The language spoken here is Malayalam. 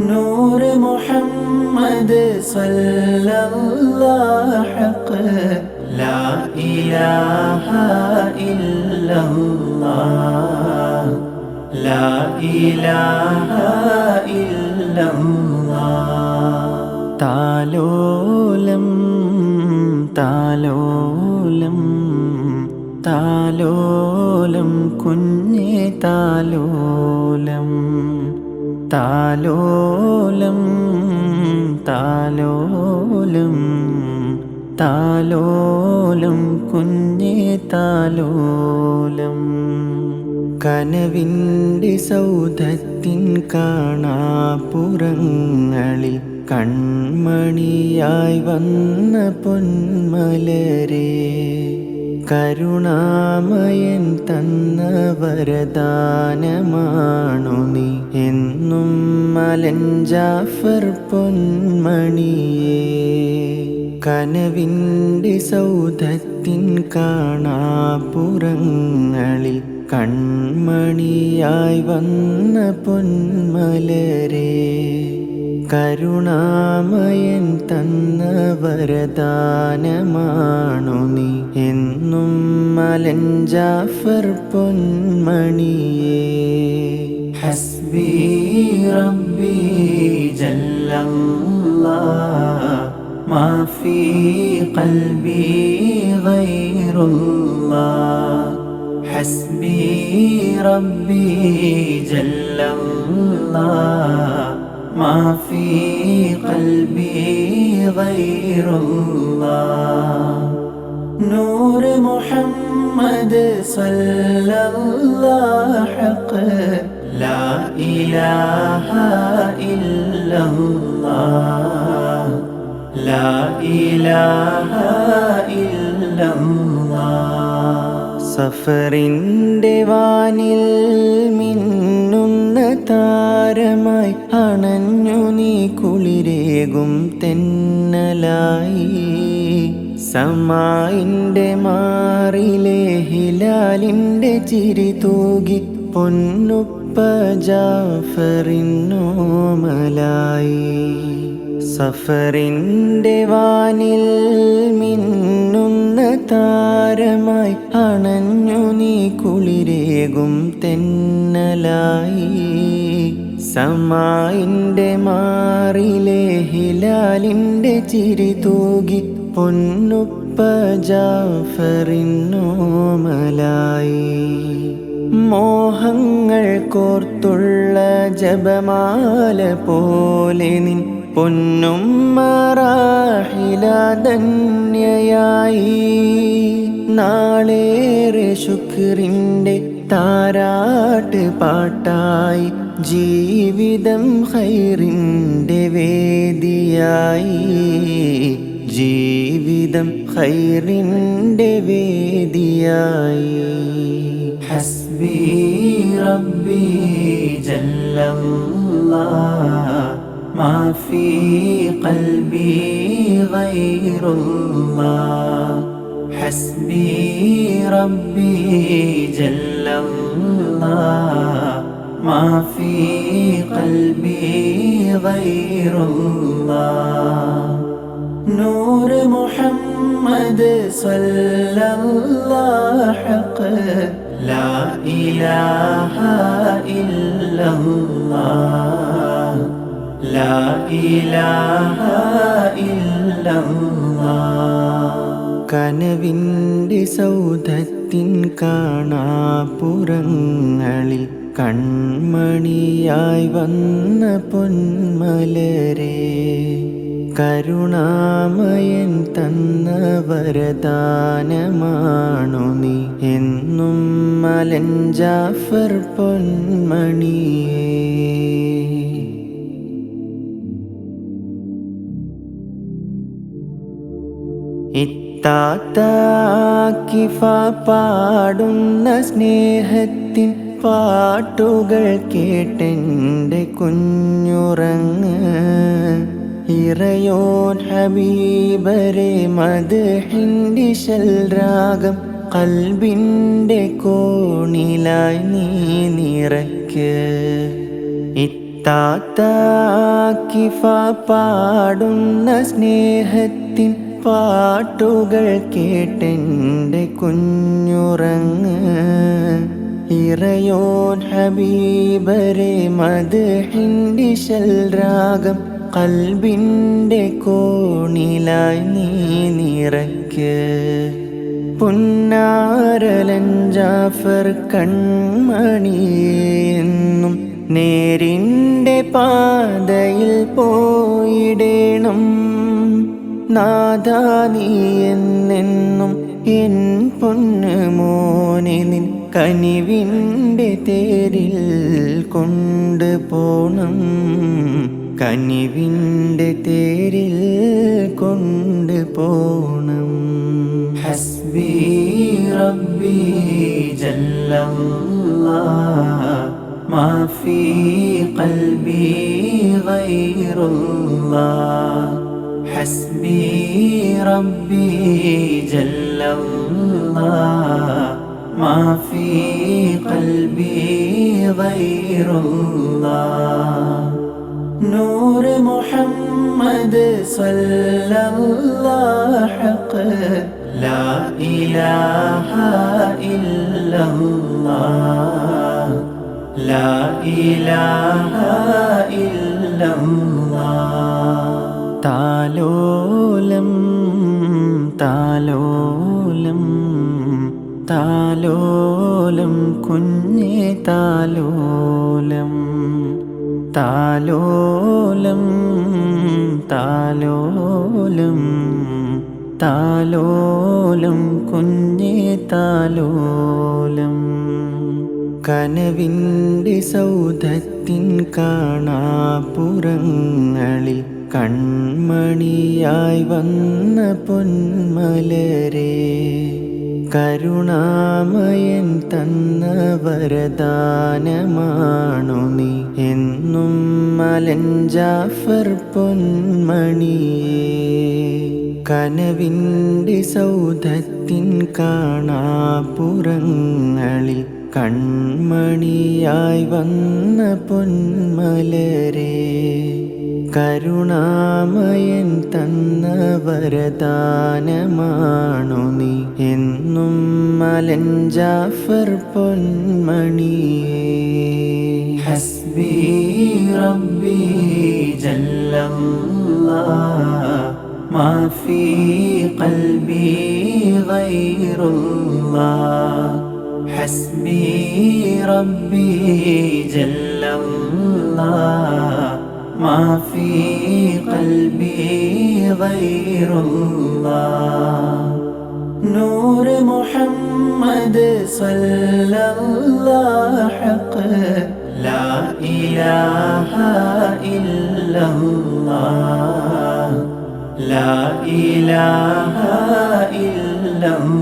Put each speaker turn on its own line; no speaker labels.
نور محمد صلى الله حق لا إله إلا الله لا إله إلا الله താലോലം താലോലം താലോലം കുഞ്ഞേ താലോലം താലോലം താലോലം താലോലം കുഞ്ഞേ താലോലം. കനവിന്റെ സൗധത്തിൻ കാണാപ്പുറങ്ങളിൽ കൺമണിയായി വന്ന പൊന്മലരെ. കരുണാമയൻ തന്ന വരദാനമാണു നീ. എന്നും മലഞ്ചാഫർ പൊന്മണിയേ. കനവിന്റെ സൗധത്തിൻ കാണാപുറങ്ങളിൽ കൺമണിയായി വന്ന പൊന്മലരെ. കരുണാമയൻ തന്ന വരദാനമാണു നീ. എന്നും മലഞ്ചാഫർ പൊന്മണിയേ. ഹസ്ബി റബ്ബി ജല്ലല്ലാ മാഫി കൽബി ഖൽബി ഹസ്ബി റബ്ബി ജല്ലല്ലാ ما في قلبي غير الله نور محمد صلى الله حق لا إله إلا الله لا إله إلا الله സഫറിൻ്റെ വാനിൽ മിന്നുന്ന താരമായി അണഞ്ഞു നീ കുളിരേകും തെന്നലായി. സമായിന്റെ മാറിലെ ഹിലാലിന്റെ ചിരി തൂകി പൊന്നുപ്പ ജാഫറിന്നോമലായി സഫറിന്റെ വാനിൽ മിന്നുന്ന താരമായി അണഞ്ഞു നീ കുളിരേകും തെന്നലായി. സമായിന്റെ മാറിലെ ഹിലാലിന്റെ ചിരി തൂകി പൊന്നുപ്പ ജാഫറിന്നോമലായി മോഹങ്ങൾ കോർത്തുള്ള ജപമാല പോലെ നിൻ പൊന്നും മറാഹിലധന്യയായി നാളേറെ ശുക്രിന്റെ താരാട്ട് പാട്ടായി ജീവിതം ഹൈറിൻ്റെ വേദിയായി ജീവിതം ഹൈറിൻ്റെ വേദിയായി ഹസ്ബി റബ്ബി ജല്ലല്ലാഹ് ما في قلبي غير الله حسبي ربي جل الله ما في قلبي غير الله نور محمد صلى الله حق لا إله إلا الله لا إله إلا الله കനവിൻ്റെ സൗധത്തിൻ കാണാപ്പുറങ്ങളിൽ കൺമണിയായി വന്ന പൊന്മലരെ കരുണാമയൻ തന്ന വരദാനമാണു നീ? എന്നും മലൻ ജാഫർ പൊന്മണിയെ ഇത്താത്താക്കി പാടുന്ന സ്നേഹത്തിൻ പാട്ടുകൾ കേട്ടെന്റെ കുഞ്ഞുറങ്ങ്. ഇറയോൻ ഹബീബരെ മദഹിന്റെ ശൽരാഗം കൽബിന്റെ കോണിലായി നീ നിറയ്ക്ക്. ഇത്താത്താക്കിഫ പാടുന്ന സ്നേഹത്തിൻ പാട്ടുകൾ കേട്ടെന്റെ കുഞ്ഞുറങ്ങ്. ഇറയോൻ ഹബീബരെ മദ്ഹിൻഡിശൽ രാഗം കൽബിന്റെ കോണിലായി നീ നിറയ്ക്ക്. പുന്നാരലൻ ജാഫർ കൺമണിയെന്നും നേരിന്റെ പാതയിൽ പോയിടേണം. നാദാ നീ എന്നെന്നും എൻ പൊന്നു മോനെ നിൻ കനിവിന്റെ തേരിൽ കൊണ്ട് പോണം. കനിവിന്റെ തേരിൽ കൊണ്ട് പോണം. ഹസ്ബി റബ്ബി മാഫി കൽബി ഖൽബി ഗൈറുല്ലാ. ഹസ്ബി റബ്ബി ജല്ലല്ലാ ما في قلبي غير الله. نور محمد صلى الله حق لا إله إلا الله. لا إله إلا الله. تعالوا لم تعالوا താലോലം കുഞ്ഞി താലോലം. താലോലം താലോലം. താലോലം കുഞ്ഞേ താലോലം. കനവിന്റെ സൗധത്തിൻ കാണാപ്പുറങ്ങളിൽ കൺമണിയായി വന്ന പൊന്മലരെ കരുണാമയൻ തന്ന വരദാനമാണു നീ. എന്നും മലൻ ജാഫർ പൊന്മണിയേ കനവിന്റെ സൗധത്തിൻ കാണാപുറങ്ങളിൽ കൺമണിയായി വന്ന പൊന്മലരെ കരുണാമയൻ തന്ന വരദാനമാണു നീ എന്നും മലൻ ജാഫർ പൊന്മണിയേ ഹസ്ബി റബ്ബി ജല്ലല്ലാഹ് ما في قلبي غير الله حسبي ربي جل الله ما في قلبي غير الله. نور محمد صلى الله حق لا إله إلا الله. لا إله إلا الله